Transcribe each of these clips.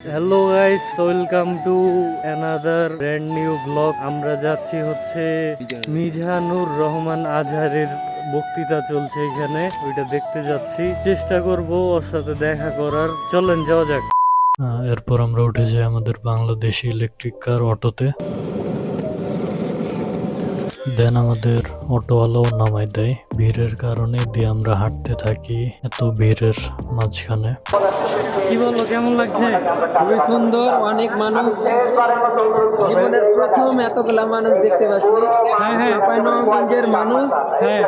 Hello guys welcome to another brand new vlog আমরা যাচ্ছি হচ্ছে মিজানুর রহমান আজহারের বক্তৃতা চলছে এখানে, ওইটা দেখতে যাচ্ছি। চেষ্টা করব ওর সাথে দেখা করার। চলেন, যাওয়া যাক। এরপর আমরা উঠে যাই আমাদের বাংলাদেশি ইলেকট্রিক কার অটোতে দেন আমাদের অটোওয়ালাও নামাই দেয়। ভিড়ের কারণে দিয়ে আমরা হাঁটতে থাকি এত ভিড়ের মাঝখানে। কি বলো কেমন লাগছে? খুবই সুন্দর অনেক মানুষ। জীবনের প্রথম এতগুলা মানুষ দেখতে পাচ্ছি। হ্যাঁ, হ্যাঁ। চাঁপাইনবাবগঞ্জের মানুষ। হ্যাঁ।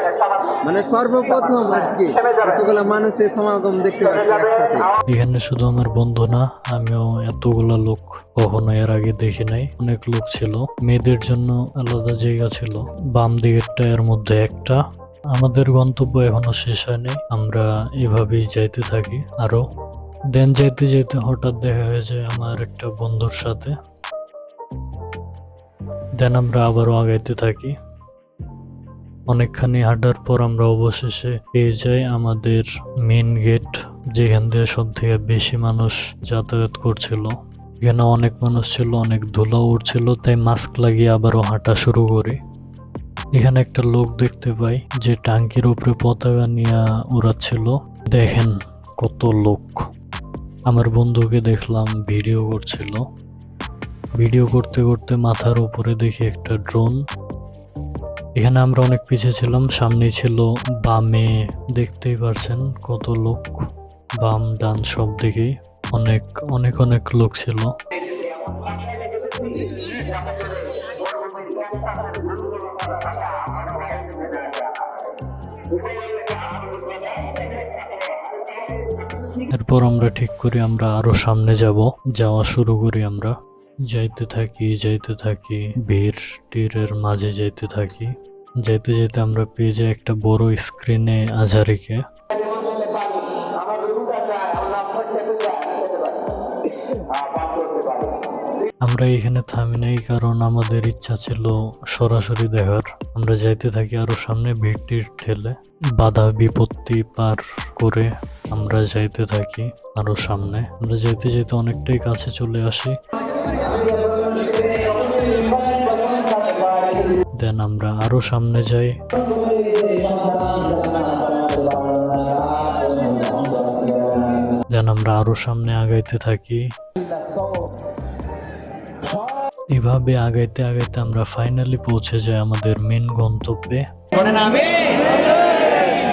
মানে সর্বপ্রথম আজকে এতগুলা মানুষের সমাগম দেখতে পাচ্ছি একসাথে। এখানে শুধু আমার বন্ধু না আমিও এতগুলা লোক কখনো এর আগে দেখি নাই। অনেক লোক ছিল। মেয়েদের জন্য আলাদা জায়গা ছিল। বাম দিকেরটা, এর মধ্যে একটা। আমাদের গন্তব্য এখনও শেষ হয়নি। আমরা এভাবেই যাইতে থাকি আরও। দেন যাইতে যাইতে হঠাৎ দেখা হয়ে যায় আমার একটা বন্ধুর সাথে। দেন আমরা আবারও আগাইতে থাকি। অনেকখানি হাঁটার পর আমরা অবশেষে পেয়ে যাই আমাদের মেন গেট যেখান দিয়ে সব থেকে বেশি মানুষ যাতায়াত করছিল। এখানে অনেক মানুষ ছিল, অনেক ধুলা উঠছিল তাই মাস্ক লাগিয়ে আবারও হাঁটা শুরু করি। এখানে একটা লোক দেখতে পাই যে টাঙ্কির উপরে পতাকা নিয়ে উড়াচ্ছিল। দেখেন কত লোক। আমার বন্ধুকে দেখলাম ভিডিও করছিল। ভিডিও করতে করতে মাথার উপরে দেখি একটা ড্রোন। এখানে আমরা অনেক পিছিয়ে ছিলাম, সামনে ছিল বামে। দেখতেই পারছেন কত লোক। বাম, ডান সব দিকেই অনেক অনেক অনেক লোক ছিল। এরপর আমরা ঠিক করি আমরা আরও সামনে যাব। যাওয়া শুরু করি আমরা। যাইতে থাকি যাইতে থাকি, ভিড় টিরের মাঝে যাইতে থাকি। যাইতে যাইতে আমরা পেয়ে যাই একটা বড় স্ক্রিনে আজারিকে। আমরা এখানে থামি নাই, কারণ আমাদের ইচ্ছা ছিল সরাসরি দেখার। আমরা যাইতে থাকি আরও সামনে ভিড়টির ঠেলে। বাধা বিপত্তি পার করে আমরা যাইতে থাকি আরও সামনে। আমরা যাইতে যাইতে অনেকটাই কাছে চলে আসি। দেন আমরা আরও সামনে যাই। দেন আমরা আরও সামনে আগাইতে থাকি। এভাবে আগাইতে আগাইতে আমরা ফাইনালি পৌঁছে যাই আমাদের মেন গন্তব্যে নামে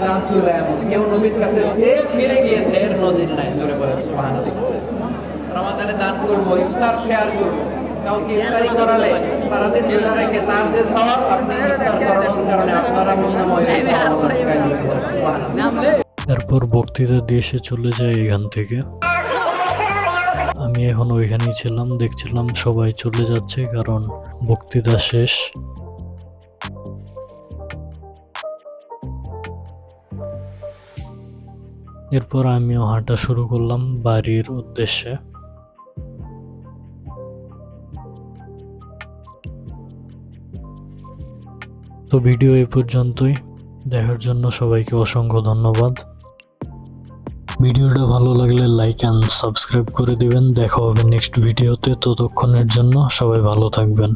দান ছিল এমন। কেউ নবীর কাছে ফিরে গিয়েছে এর নজির নাই জোরে বলে সুবহানাল্লাহ। দান করব ইফতার শেয়ার করব। কাউকে ইফতারি করালে সারাদিন রোজা রেখে তার যে সওয়াব আপনি ইফতার করানোর কারণে আপনারা মূল্যময় এই সওয়াব আল্লাহ ঢুকাই দিবেন বক্তৃতা দিয়ে সে চলে যায় এখান থেকে। আমি এখন ওইখানেই ছিলাম, দেখছিলাম সবাই চলে যাচ্ছে কারণ বক্তৃতা শেষ। এরপর আমিও হাঁটা শুরু করলাম বাড়ির উদ্দেশ্যে। তো ভিডিও এ পর্যন্তই। দেখার জন্য সবাইকে অসংখ্য ধন্যবাদ। ভিডিওটা ভালো লাগলে লাইক অ্যান্ড সাবস্ক্রাইব করে দিবেন। দেখা হবে নেক্সট ভিডিওতে। ততক্ষণের জন্য সবাই ভালো থাকবেন।